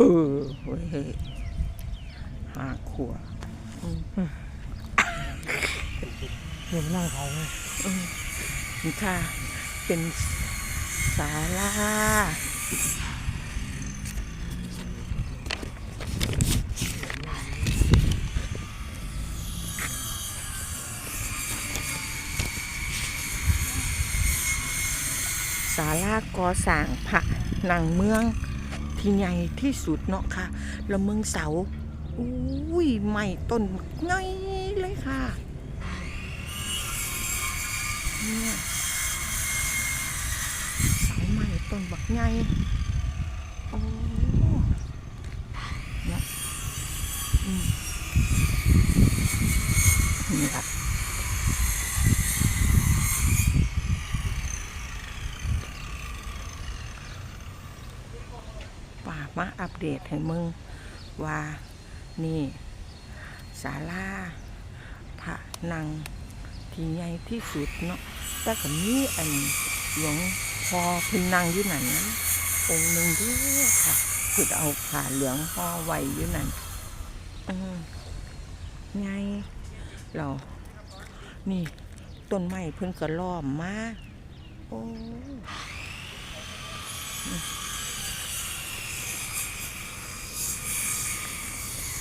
เออเว้ยหาขวบเดี๋ยวมานั่งเขาไงนี่ค่ะ เป็นศาลาศาลาก่อสร้างพระหนังเมือง ที่ใหญ่ที่สุดเนาะค่ะล้วเมืองเสาอุ้ยใหม่ต้นใหญ่เลยค่ะเนี่ยเสาใหม่ต้นบักใหญ่โอ้เนี่ยอืมนี่ครับ มาอัปเดตให้มึงว่านี่ศาลาพระนังที่ใหญ่ที่สุดเนาะแต่ก็มีอันหลวงพ่อพินนังอยู่นั่นนะองค์หนึ่งด้วยค่ะเพิ่นเอาผ้าเหลืองห่อไว้อยู่นั่นอืมไงเรา นี่ต้นไม้เพิ่นก็ล้อมมาโอ้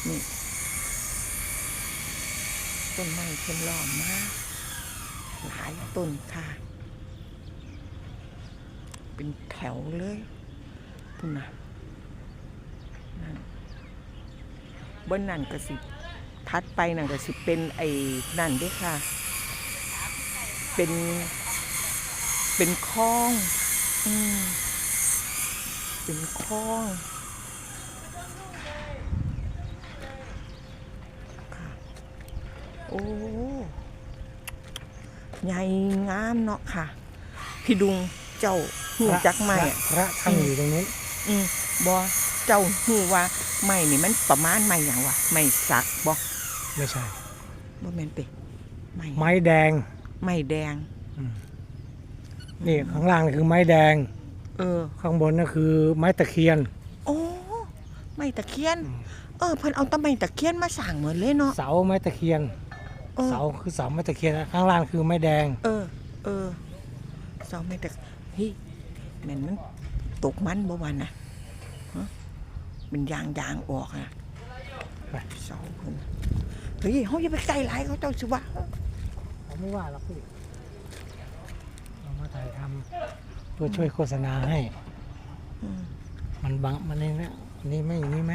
นี่ต้นไม้เพิ่นล้อมมาหลายต้นค่ะ เป็นแถวเลยพุ่นนะนั่นบนนั่นก็สิทัดไปนั่นก็สิเป็นไอ้นั่นเด้วยค่ะ เป็นเป็นคลอง อืมเป็นคลอง ค่ะ โอ้ใหญ่งามเนาะค่ะ พี่ดุงเจ้าหูจักไหมพระอะพระท่านอยู่ตรงนู้นอืมบอเจ้าหูว่าไม้นี่มันประมาณไม้อย่างวะไม้สักบอไม่ใช่บ่แม่นเปไม้ไม้แดง ไม้แดงอืมนี่ข้างล่างนี่คือไม้แดง เออ ข้างบนนั่นคือไม้ตะเคียน โอ้ไม้ตะเคียนอืมเออเพิ่นเอาแตะไม้ตะเคียนมาสร้างเหมือนเลยเนาะเสาไม้ตะเคียน เออเสาคือเสาไม้ตะเคียนข้างล่างคือไม้แดง เออ เออเสาไม้ตะเฮ้ยแม่นมันตกมันบ่วันน่ะฮะเป็นยางยางออกอะไป เสาเพิ่นเฮ้ยเฮาอย่าไปใกล้หลายเขาเจ้าสิว่าเขาไม่ว่าหรอกพี่เรามาถ่ายทำเพื่อช่วยโฆษณาให้ อืมมันบังมันนี่นะอันนี่ไม่อย่างนี้ไหม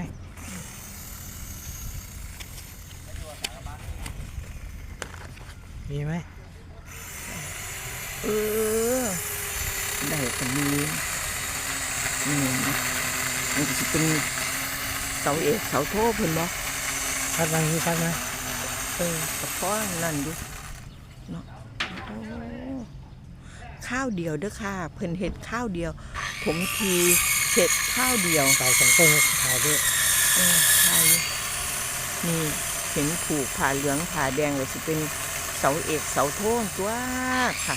มีไหมเออได้ก็มีนี่นะมันก็สิเป็นเสาเอกเสาโทเพิ่นบ่ชัดไหมนี่ชัดไหมเออก็พอนั่นอยู่เนาะโอ้ข้าวเดียวเด้อค่ะ เพิ่นเฮ็ดข้าวเดียว ผมทีเฮ็ดข้าวเดียวเสาสองต้นถ่ายด้วยเออใช่นี่เห็นผูกผ่าเหลืองผ่าแดงเลยสิเป็นเสาเอกเสาโทนตัวค่ะ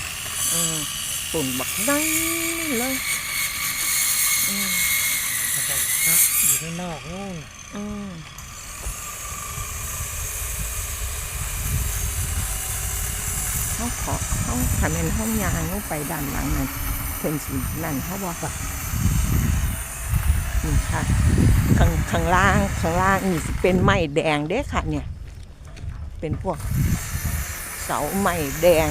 เออตุ่นบักได้เลยอืมแล้วก็พระอยู่ข้างนอกนู่นอืมเขาขอเขาทำเป็นห้องยางลงไปด้านหลังนั่นเพิ่นสินั่นเขาบอกว่านี่ค่ะข้างข้างล่างข้างล่างนี่สิเป็นไม้แดงเด้ค่ะเนี่ย เป็นพวก เสาไม้แดง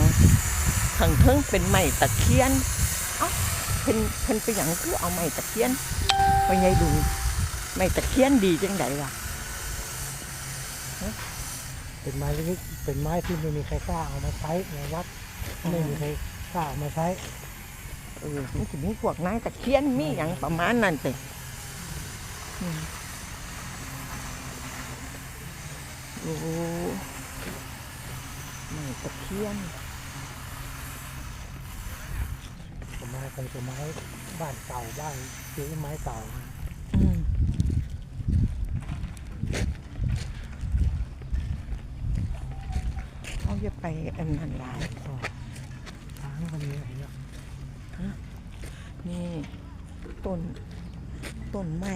ข้างเทิงเป็นไม้ตะเคียน เอ้าเพิ่นเพิ่นไปหยังคือเอาไม้ตะเคียนไปไงดูไม้ตะเคียนดีจังไดล่ะเป็นไม้เล็กๆเป็นไม้ที่ไม่มีใครกล้าเอามาใช้ในวัดไม่มีใครกล้าเอามาใช้เออมันสิมีพวกนายตะเคียนมีอย่างประมาณนั้นเตอืมโอ้ นี่ตะเคียนผมมาเป็นไม้บ้านเก่าบ้านซื้อไม้เก่าเขาจะไปอันนั้นหลายทางมันมีอะไรเนี่ยนี่ต้นต้นไม้